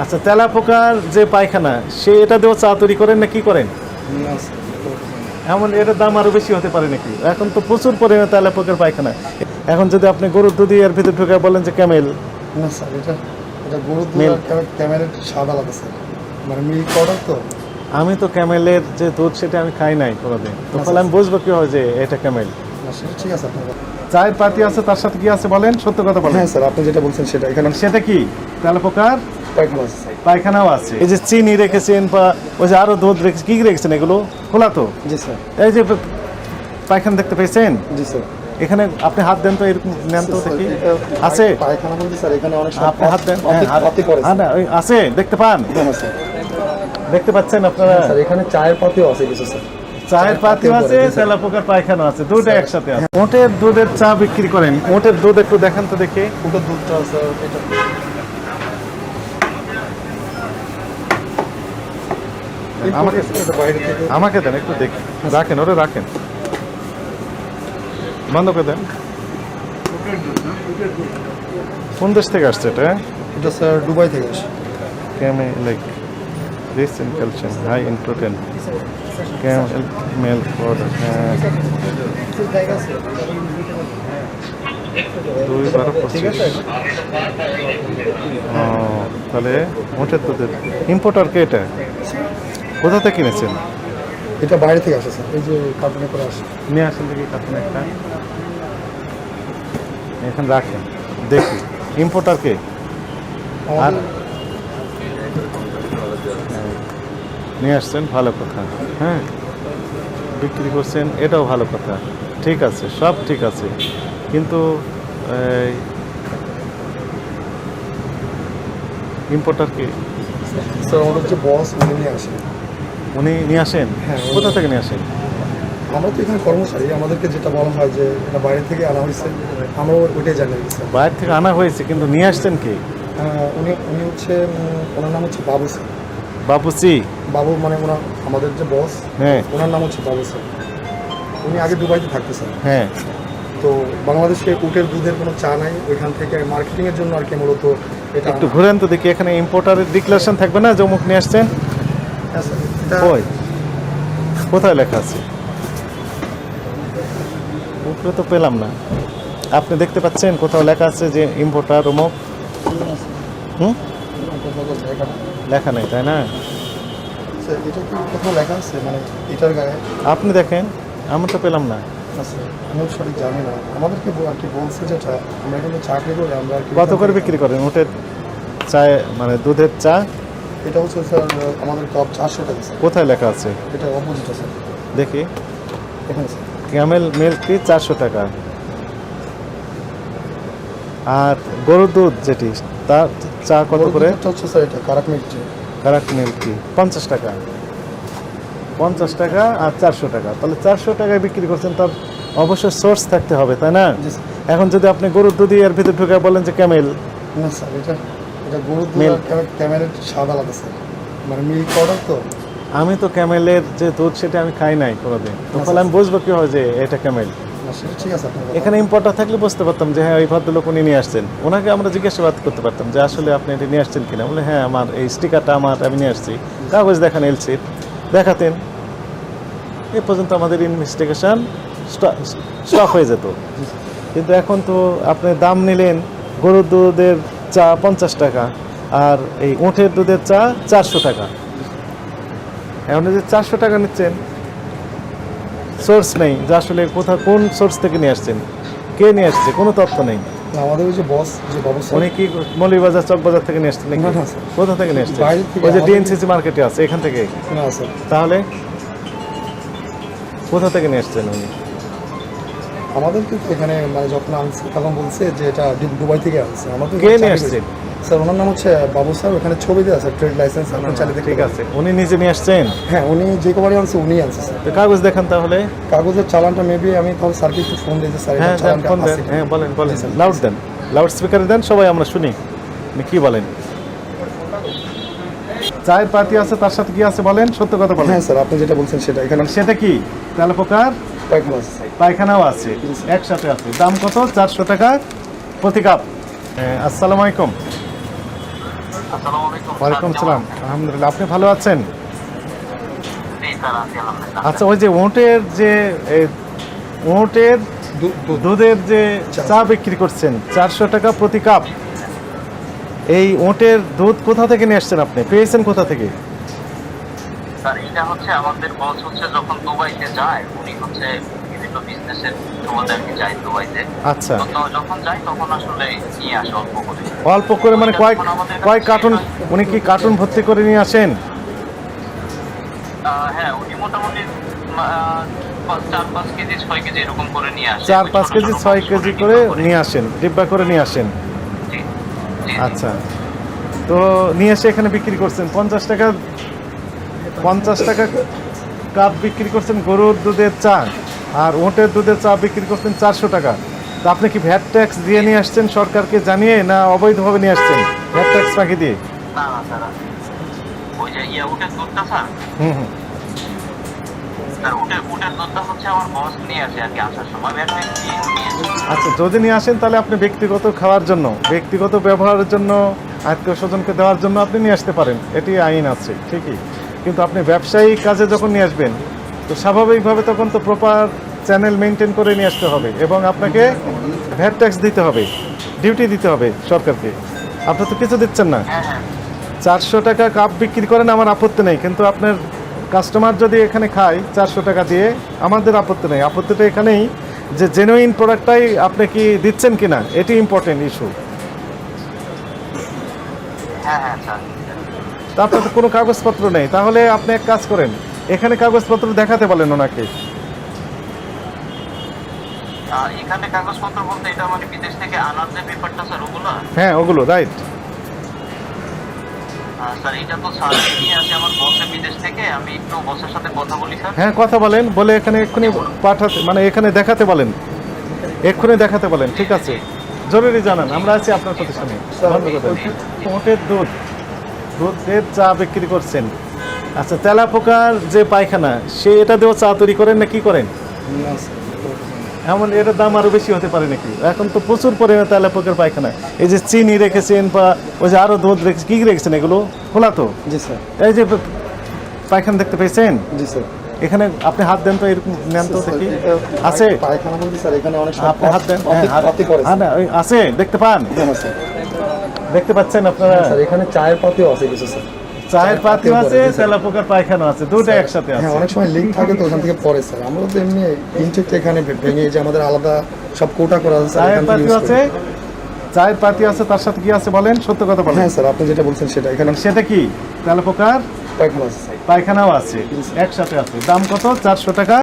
আচ্ছা তেলা পোকার যে পায়খানা সে এটা দিয়েও চা তৈরি করেন না কি করেন? এমন এটার দাম আরও বেশি হতে পারে নাকি? এখন তো প্রচুর পরিমাণে তেলা পোকার পায়খানা। এখন যদি আপনি গরুর দুধ এর ভিতরে ঢুকে বলেন যে ক্যামেল। না স্যার এটা এটা গরুর দুধ Milk. স্বাদ আলাদা স্যার মানে মিল্ক পাউডার তো। আমি তো ক্যামেলের যে দুধ সেটা আমি খাই নাই কোনোদিন। তো তাহলে আমি বুঝব কি হয় যে এটা ক্যামেল। ঠিক আছে চায়ের পাতি আছে তার সাথে কি আছে বলেন? সত্য কথা বলেন। হ্যাঁ স্যার আপনি যেটা বলছেন সেটা এখানে সেটা কি? তেলা পোকার পায়খানাও আছে। এই যে চিনি রেখেছেন বা ওই যে আরও দুধ রেখেছেন কি রেখেছেন এগুলো? খোলা তো? জি স্যার। এই যে পায়খানা দেখতে পেয়েছেন? জি স্যার। এখানে আপনি হাত দেন তো এরকম নেন তো দেখি। আছে? পায়খানা বলতে স্যার এখানে অনেক আপনি হাত দেন। হ্যাঁ, হ্যাঁ, না, ওই আছে দেখতে পান? হ্যাঁ দেখতে পাচ্ছেন আপনারা? স্যার এখানে চায়ের পাতিও আছে কিছু স্যার। চায়ের পাতিও আছে তেলা পোকার পায়খানা আছে দুটো একসাথে আছে। ওটের দুধের চা বিক্রি করেন ওটের দুধ একটু দেখান তো দেখি। ওটা দুধটা স্যার এটা আমাকে আমাকে দেন। একটু দেখি। রাখেন ওটা রাখেন। বন্ধ করে দেন। কোন দেশ থেকে আসছে এটা? এটা স্যার দুবাই থেকে আসে। Camel like rich in calcium, high in protein. Camel milk powder. হ্যাঁ, দুই বারো পঁচিশ। ও, তাহলে মোটের দুধের ইম্পোর্টার কে এটা? কোথা থেকে কিনেছেন? এটা বাইরে থেকে আসে স্যার এই যে কার্টুনে করে আসে। নিয়ে আসেন দেখি কাপড় একটা। এখানে রাখেন দেখি। ইম্পোর্টার কে? আর নিয়ে আসছেন ভালো কথা। হ্যাঁ বিক্রি করছেন এটাও ভালো কথা। ঠিক আছে সব ঠিক আছে। কিন্তু ইম্পোর্টার কে? স্যার আমাদের যে বস উনি নিয়ে আসে। উনি নিয়ে আসেন? হ্যাঁ, কোথা থেকে নিয়ে আসেন? আমরা তো এখানে কর্মচারী আমাদেরকে যেটা বলা হয় যে এটা বাইরে থেকে আনা হয়েছে আমরা ওইটাই জানি বাইরে থেকে আনা হয়েছে কিন্তু নিয়ে আসছেন কি? আহ, উনি উনি হচ্ছে ওনার নাম হচ্ছে বাবু স্যার। বাবুচি বাবু মানে ওনার আমাদের যে বস হ্যাঁ। ওনার নাম হচ্ছে বাবু স্যার। উনি আগে দুবাইতে থাকতো স্যার। হ্যাঁ। তো বাংলাদেশে উটের দুধের কোনো চা নাই ওইখান থেকে মার্কেটিংয়ের জন্য আর কি মূলত এটা একটু ঘুরেন তো দেখি এখানে ইম্পোর্টারের ডিক্লারেশন থাকবে না যে অমুক নিয়ে আসছেন? কোথায় লেখা আছে? উপরে তো পেলাম না। আপনি দেখতে পাচ্ছেন কোথাও লেখা আছে যে ইম্পোর্টার অমুক হুম? লেখা নেই তাই না? স্যার, এটা কোথাও লেখা আছে? মানে আপনি দেখেন আমি তো পেলাম না। কি কত করে বিক্রি করেন? ওটের চায় মানে দুধের চা? এটা হচ্ছে স্যার আমাদের কাপ চারশো টাকা স্যার। কোথায় লেখা আছে? এটা অপোজিটটা স্যার। দেখি। এখানে স্যার। ক্যামেল মিল্ক কি চারশো টাকা। আর গরুর দুধ যেটি তার চা কত করে? এটা হচ্ছে স্যার এটা কারাক মিল্ক যে কারাক মিল্ক কি পঞ্চাশ টাকা। পঞ্চাশ টাকা আর চারশো টাকা। তাহলে চারশো টাকায় বিক্রি করছেন তার অবশ্যই সোর্স থাকতে হবে তাই না? এখন যদি আপনি গরুর দুধ এর ভিতরে ঢুকে বলেন যে ক্যামেল। না স্যার এটা এটা গরুর দুধ Milk. স্বাদ আলাদা স্যার। মানে মিল্ক পাউডার তো। আমি তো ক্যামেলের যে দুধ সেটা আমি খাই নাই কোনোদিন। তো তাহলে আমি বুঝব কি হয় যে এটা ক্যামেল। এখানে ইম্পোর্টার থাকলে বুঝতে পারতাম যে হ্যাঁ ওই ভদ্রলোক উনি নিয়ে আসছেন। ওনাকে আমরা জিজ্ঞাসাবাদ করতে পারতাম যে আসলে আপনি এটা নিয়ে আসছেন কিনা? বলে হ্যাঁ আমার এই স্টিকারটা আমার আমি নিয়ে আসছি। কাগজ দেখান এলসির দেখাতেন। এ পর্যন্ত আমাদের ইনভেস্টিগেশন স্টপ হয়ে যেত। কিন্তু এখন তো আপনি দাম নিলেন গরুর দুধের চা পঞ্চাশ টাকা আর এই উঁটের দুধের চা চারশো টাকা। এখন যে চারশো টাকা নিচ্ছেন সোর্স নেই যে আসলে কোথা কোন সোর্স থেকে নিয়ে আসছেন? কে নিয়ে আসছে? কোনো তথ্য নেই। আমাদের ওই যে বস যে বাবু উনি কি মৌলিবাজার চকবাজার থেকে নিয়ে আসছেন। কোথা থেকে নিয়ে আসছেন? ওই যে ডিএনসিসি মার্কেটে আছে এখান থেকে। তাহলে কোথা থেকে নিয়ে আসছেন উনি? আমাদেরকে তো এখানে মানে যখন আনছে তখন বলছে যে এটা দুবাই থেকে আনছে। আমাদের কে নিয়ে আসছেন? স্যার ওনার নাম হচ্ছে বাবু স্যার ওখানে ছবি দেওয়া আছে ট্রেড লাইসেন্স আপনার চালিয়ে ঠিক আছে। উনি নিজে নিয়ে আসছেন? হ্যাঁ উনি যে কবারই আনছে উনি আনছে স্যার। তো কাগজ দেখান তাহলে। কাগজের চালানটা মেবি আমি তাহলে স্যারকে একটু ফোন দিয়েছি স্যার হ্যাঁ ফোন দেন। হ্যাঁ বলেন বলেন। লাউড দেন। লাউড স্পিকারে দেন সবাই আমরা শুনি। আপনি কি বলেন? চায়ের পাতি আছে তার সাথে কি আছে বলেন? সত্য কথা বলেন। হ্যাঁ স্যার আপনি যেটা বলছেন সেটা এখানে সেটা কি? পাইখানা আছে পায়খানাও আছে একসাথে আছে। দাম কত? চারশো টাকা প্রতি কাপ। আসসালামু আলাইকুম। আসসালামু আলাইকুম ওয়ালাইকুম সালাম। আলহামদুলিল্লাহ আপনি ভালো আছেন? জি স্যার আছি আলহামদুলিল্লাহ। আচ্ছা ওই যে ওটের যে ওটের দুধের যে চা বিক্রি করছেন চারশো টাকা প্রতি কাপ। এই ওটের দুধ কোথা থেকে নিয়ে আসছেন আপনি? পেয়েছেন কোথা থেকে? স্যার এটা হচ্ছে আমাদের বস হচ্ছে যখন দুবাইতে যায় উনি হচ্ছে বিভিন্ন বিজনেসের যায় দুবাইতে। আচ্ছা। তো যখন যায় তখন আসলে নিয়ে আসে অল্প করে। অল্প করে মানে কয় কয় কার্টুন উনি কি কার্টুন ভর্তি করে নিয়ে আসেন? হ্যাঁ উনি মোটামুটি চার পাঁচ কেজি ছয় কেজি করে নিয়ে আসেন ডিব্বা করে নিয়ে আসেন জি, জি, জি। আচ্ছা। তো নিয়ে এসে এখানে বিক্রি করছেন। পঞ্চাশ টাকা পঞ্চাশ টাকা কাপ বিক্রি করছেন গরুর দুধের চা আর ওটের দুধের চা বিক্রি করছেন চারশো টাকা। তো আপনি কি ভ্যাট ট্যাক্স দিয়ে নিয়ে আসছেন সরকারকে জানিয়ে না অবৈধভাবে নিয়ে আসছেন? ভ্যাট ট্যাক্স ফাঁকি দিয়ে? ইয়া হুম হুম। স্যার উটের উটের দুধটা হচ্ছে আমার বস নিয়ে আসে আর কি আসার সময়। ব্যাট দিয়ে নিয়ে আসে। আচ্ছা যদি নিয়ে আসেন তাহলে আপনি ব্যক্তিগত খাওয়ার জন্য ব্যক্তিগত ব্যবহারের জন্য আত্মীয় স্বজনকে দেওয়ার জন্য আপনি নিয়ে আসতে পারেন। এটি আইন আছে ঠিকই। কিন্তু আপনি ব্যবসায়িক কাজে যখন নিয়ে আসবেন তো স্বাভাবিকভাবে তখন তো প্রপার চ্যানেল মেনটেন করে নিয়ে আসতে হবে এবং আপনাকে ভ্যাট ট্যাক্স দিতে হবে ডিউটি দিতে হবে সরকারকে। আপনি তো কিছু দিচ্ছেন না। হ্যাঁ হ্যাঁ। চারশো টাকা কাপ বিক্রি করেন আমার আপত্তি নেই কিন্তু আপনার কাস্টমার যদি এখানে খায় চারশো টাকা দিয়ে আমাদের আপত্তি নেই। আপত্তিটা এখানেই যে জেনুইন প্রোডাক্টটাই আপনি কি দিচ্ছেন কিনা এটি ইম্পর্টেন্ট ইস্যু হ্যাঁ তা কোনো কাগজপত্র নেই। তাহলে আপনি এক কাজ করেন এখানে কাগজপত্র দেখাতে বলেন ওনাকে। এখানে কাগজপত্র বলতে এটা মানে বিদেশ থেকে আনার যে পেপারটা স্যার ওগুলো? হ্যাঁ ওগুলো রাইট স্যার এটা তো স্যার নিয়ে আসে আমার বসে বিদেশ থেকে। আমি একটু বসের সাথে কথা বলি স্যার। হ্যাঁ কথা বলেন বলে এখানে এক্ষুনি পাঠাতে মানে এখানে দেখাতে বলেন। এক্ষুনি দেখাতে বলেন ঠিক আছে। জরুরি জানান আমরা আছি আপনার প্রতিষ্ঠানে। ওটের দুধ। দুধের চা বিক্রি করছেন। আচ্ছা তেলা পোকার যে পায়খানা সে এটা দিয়েও চা তৈরি করেন না কি করেন। এমন এটার দাম আরও বেশি হতে পারে নাকি? এখন তো প্রচুর পরিমাণে তেলা পোকার পায়খানা। এই যে চিনি রেখেছেন বা ওই যে আরও দুধ রেখেছেন কি রেখেছেন এগুলো? খোলা তো? জি স্যার। এই যে পায়খানা দেখতে পেয়েছেন? জি স্যার। এখানে আপনি হাত দেন তো এরকম নেন তো দেখি। আছে? আপনি হাত দেন। হ্যাঁ, হাত- অতি করে হ্যাঁ, না, আছে দেখতে পান? হ্যাঁ। দেখতে পাচ্ছেন আপনারা? স্যার এখানে চায়ের পাতিও আছে কিছু স্যার। চায়ের পাতিও আছে তেলাপোকার পায়খানা আছে দুটো একসাথে আছে। হ্যাঁ অনেক সময় লিঙ্ক থাকে তো ওখান থেকে পরে স্যার। আমরা তো এমনি ইনটেকটা এখানে ভেঙে যে আমাদের আলাদা সব কোটা করা আছে চায়ের পাতি পাতিও আছে চায়ের পাতি আছে তার সাথে কি আছে বলেন? সত্য কথা বলেন। হ্যাঁ স্যার আপনি যেটা বলছেন সেটা এখানে সেটা কি? তেলাপোকার আছে পায়খানাও আছে একসাথে আছে। দাম কত? চারশো টাকা।